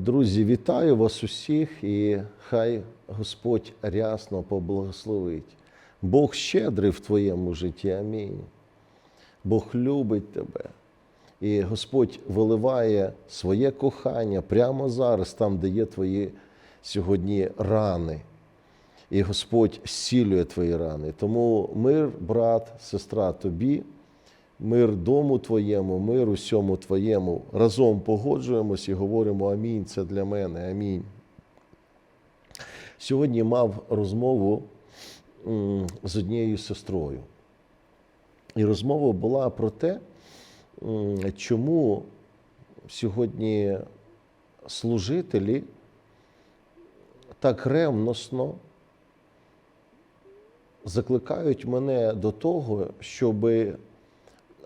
Друзі, вітаю вас усіх і хай Господь рясно поблагословить. Бог щедрий в твоєму житті. Амінь. Бог любить тебе. І Господь виливає своє кохання прямо зараз, там, де є твої сьогодні рани. І Господь зцілює твої рани. Тому мир, брат, сестра, тобі, мир дому твоєму, мир усьому твоєму. Разом погоджуємось і говоримо Амінь. Це для мене. Амінь. Сьогодні мав розмову з однією сестрою. І розмова була про те, чому сьогодні служителі так ревносно закликають мене до того, щоб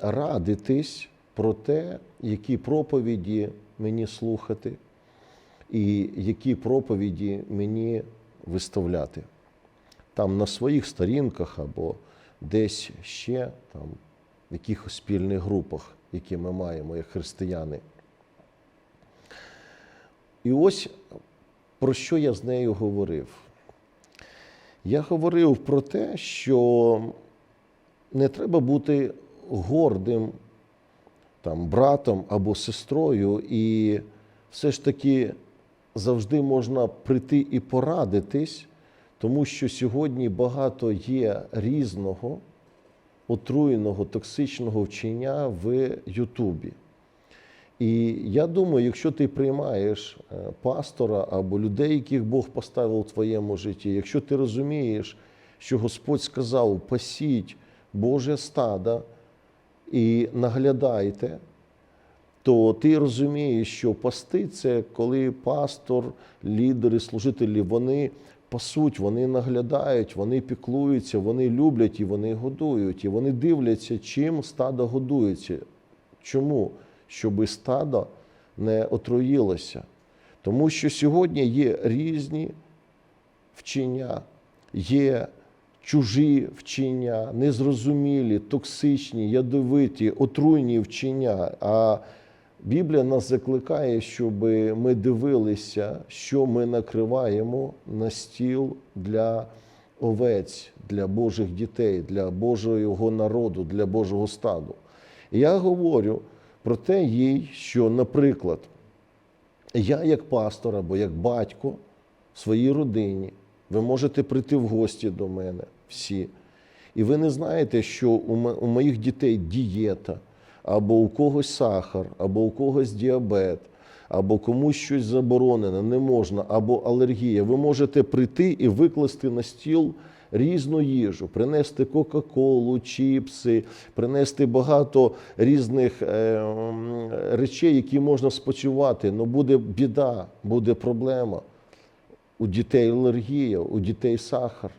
радитись про те, які проповіді мені слухати, і які проповіді мені виставляти. Там на своїх сторінках або десь ще там, в якихось спільних групах, які ми маємо як християни. І ось про що я з нею говорив. Я говорив про те, що не треба бути гордим там, братом або сестрою, і все ж таки завжди можна прийти і порадитись, тому що сьогодні багато є різного отруєного, токсичного вчення в Ютубі. І я думаю, якщо ти приймаєш е, пастора або людей, яких Бог поставив у твоєму житті, якщо ти розумієш, що Господь сказав, пасіть Боже стадо і наглядайте, то ти розумієш, що пасти це коли пастор, лідери, служителі, вони пасуть, вони наглядають, вони піклуються, вони люблять і вони годують, і вони дивляться, чим стадо годується. Чому? Щоб стадо не отруїлося. Тому що сьогодні є різні вчення, є чужі вчення, незрозумілі, токсичні, ядовиті, отруйні вчення. А Біблія нас закликає, щоб ми дивилися, що ми накриваємо на стіл для овець, для Божих дітей, для Божого народу, для Божого стаду. Я говорю про те їй, що, наприклад, я як пастор або як батько в своїй родині, ви можете прийти в гості до мене всі. І ви не знаєте, що у моїх дітей дієта, або у когось сахар, або у когось діабет, або комусь щось заборонено, не можна, або алергія. Ви можете прийти і викласти на стіл різну їжу, принести Кока-Колу, чіпси, принести багато різних е, речей, які можна спочивати. Ну буде біда, буде проблема. У дітей алергія, у дітей сахар.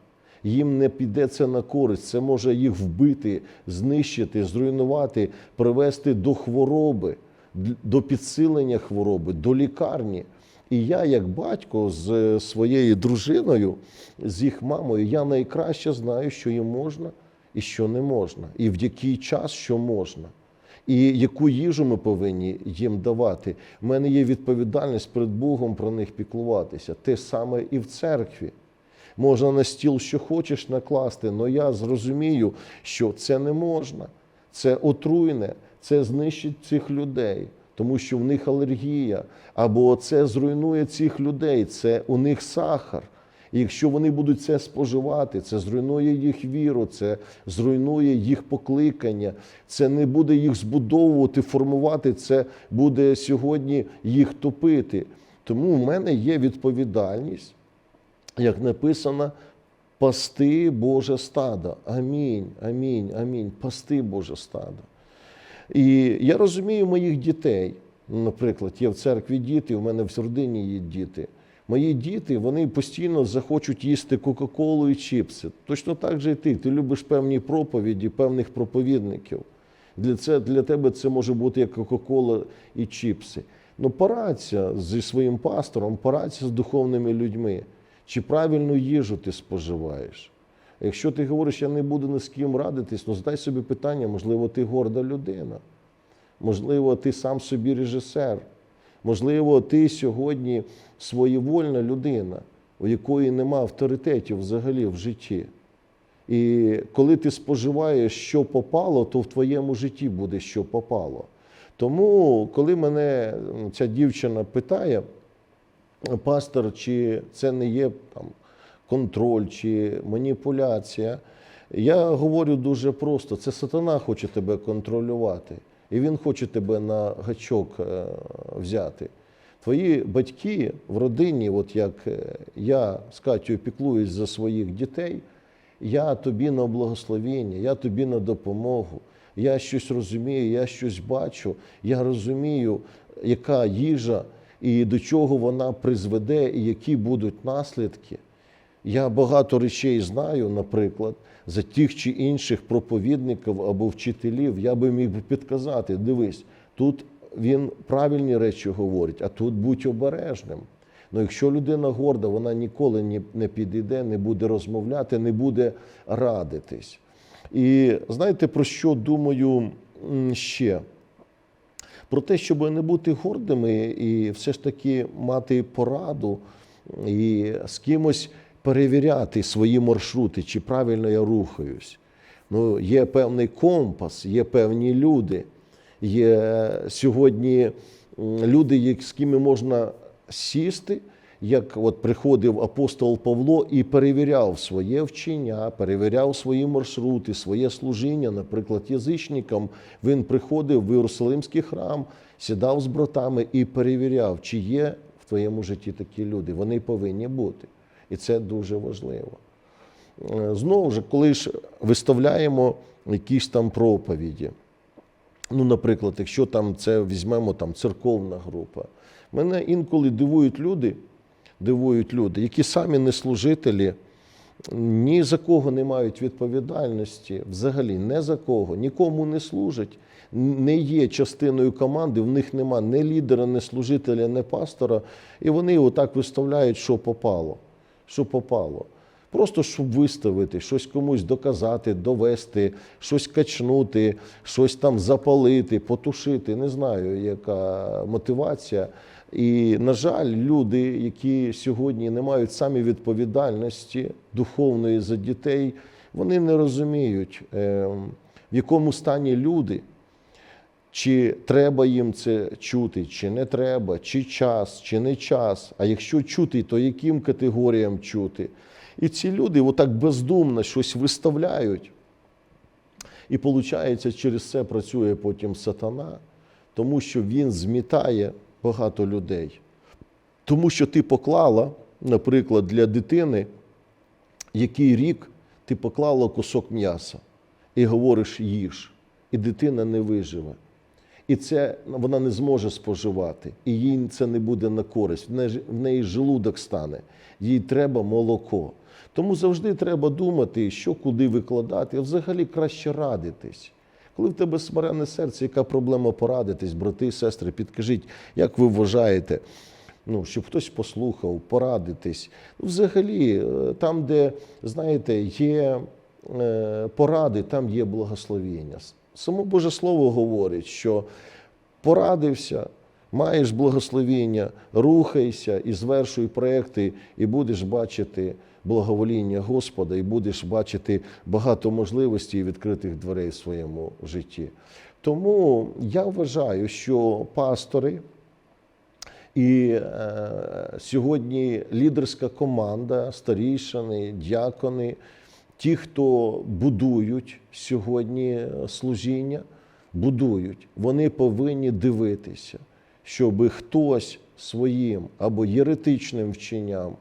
Їм не піде це на користь, це може їх вбити, знищити, зруйнувати, привести до хвороби, до підсилення хвороби, до лікарні. І я, як батько з своєю дружиною, з їх мамою, я найкраще знаю, що їм можна і що не можна, і в який час що можна. І яку їжу ми повинні їм давати. У мене є відповідальність перед Богом про них піклуватися. Те саме і в церкві. Можна на стіл, що хочеш накласти, але я зрозумію, що це не можна. Це отруйне, це знищить цих людей, тому що в них алергія, або це зруйнує цих людей, це у них сахар. І якщо вони будуть це споживати, це зруйнує їх віру, це зруйнує їх покликання, це не буде їх збудовувати, формувати, це буде сьогодні їх топити. Тому в мене є відповідальність як написано, пасти Боже стадо. Амінь, амінь, амінь. Пасти Боже стадо. І я розумію моїх дітей. Наприклад, є в церкві діти, у мене в родині є діти. Мої діти вони постійно захочуть їсти Кока-Колу і чіпси. Точно так же і ти. Ти любиш певні проповіді, певних проповідників. Для, це, для тебе це може бути як Кока-Кола і чіпси. Ну, порадься зі своїм пастором, порадься з духовними людьми. Чи правильну їжу ти споживаєш? Якщо ти говориш, я не буду ні з ким радитись, ну задай собі питання, можливо, ти горда людина. Можливо, ти сам собі режисер. Можливо, ти сьогодні своєвольна людина, у якої нема авторитетів взагалі в житті. І коли ти споживаєш, що попало, то в твоєму житті буде що попало. Тому, коли мене ця дівчина питає, пастор, чи це не є там, контроль чи маніпуляція, я говорю дуже просто: це сатана хоче тебе контролювати, і він хоче тебе на гачок е, взяти. Твої батьки в родині, от як е, я з Катю піклуюсь за своїх дітей, я тобі на благословення, я тобі на допомогу. Я щось розумію, я щось бачу, я розумію, яка їжа і до чого вона призведе, і які будуть наслідки. Я багато речей знаю, наприклад, за тих чи інших проповідників або вчителів. Я би міг підказати: дивись, тут він правильні речі говорить, а тут будь обережним. Ну, якщо людина горда, вона ніколи ні- не підійде, не буде розмовляти, не буде радитись. І знаєте, про що думаю ще? Про те, щоб не бути гордими і все ж таки мати пораду і з кимось перевіряти свої маршрути, чи правильно я рухаюсь. Ну, є певний компас, є певні люди. Є сьогодні люди, з ким можна сісти, як от приходив апостол Павло і перевіряв своє вчення, перевіряв свої маршрути, своє служіння, наприклад, язичникам. Він приходив в Єрусалимський храм, сідав з братами і перевіряв, чи є в твоєму житті такі люди. Вони повинні бути. І це дуже важливо. Е, Знову ж, коли ж виставляємо якісь там проповіді. Ну, наприклад, якщо там це візьмемо там церковна група, мене інколи дивують люди, дивують люди, які самі не служителі, ні за кого не мають відповідальності, взагалі не за кого, нікому не служать, не є частиною команди, в них нема ні лідера, ні служителя, ні пастора, і вони отак виставляють, що попало. Що попало. Просто щоб виставити, щось комусь доказати, довести, щось качнути, щось там запалити, потушити. Не знаю, яка мотивація. І, на жаль, люди, які сьогодні не мають самі відповідальності духовної за дітей, вони не розуміють, е, в якому стані люди. Чи треба їм це чути, чи не треба, чи час, чи не час. А якщо чути, то яким категоріям чути? І ці люди отак бездумно щось виставляють. І виходить, через це працює потім сатана, тому що він змітає багато людей. Тому що ти поклала, наприклад, для дитини, який рік ти поклала кусок м'яса і говориш їж, і дитина не виживе. І це вона не зможе споживати, і їй це не буде на користь. В неї, желудок стане, їй треба молоко. Тому завжди треба думати, що куди викладати, а взагалі краще радитись. Коли в тебе смирене серце, яка проблема порадитись, брати і сестри, підкажіть, як ви вважаєте, ну, щоб хтось послухав, порадитись. Ну, Взагалі, е, там, де, знаєте, є е, поради, там є благословіння. Само Боже Слово говорить, що порадився, маєш благословіння, рухайся і звершуй проекти, і будеш бачити благовоління Господа, і будеш бачити багато можливостей і відкритих дверей в своєму житті. Тому я вважаю, що пастори. І е, сьогодні лідерська команда, старішини, дякони, ті, хто будують сьогодні служіння, будують, вони повинні дивитися, щоб хтось своїм або єретичним вченням,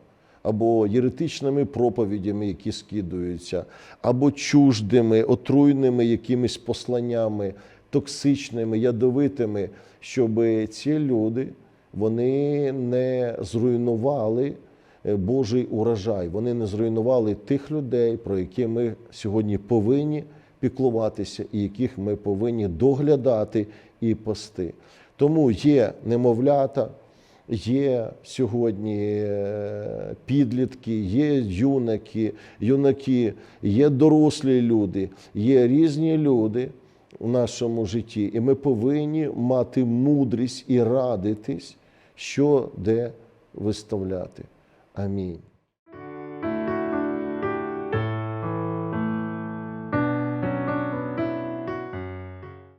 або єретичними проповідями, які скидуються, або чуждими, отруйними якимись посланнями, токсичними, ядовитими, щоб ці люди вони не зруйнували е, Божий урожай, вони не зруйнували тих людей, про які ми сьогодні повинні піклуватися, і яких ми повинні доглядати і пасти. Тому є немовлята, є сьогодні е, підлітки, є юнаки, юнаки, є дорослі люди, є різні люди в нашому житті, і ми повинні мати мудрість і радитись, що де виставляти. Амінь.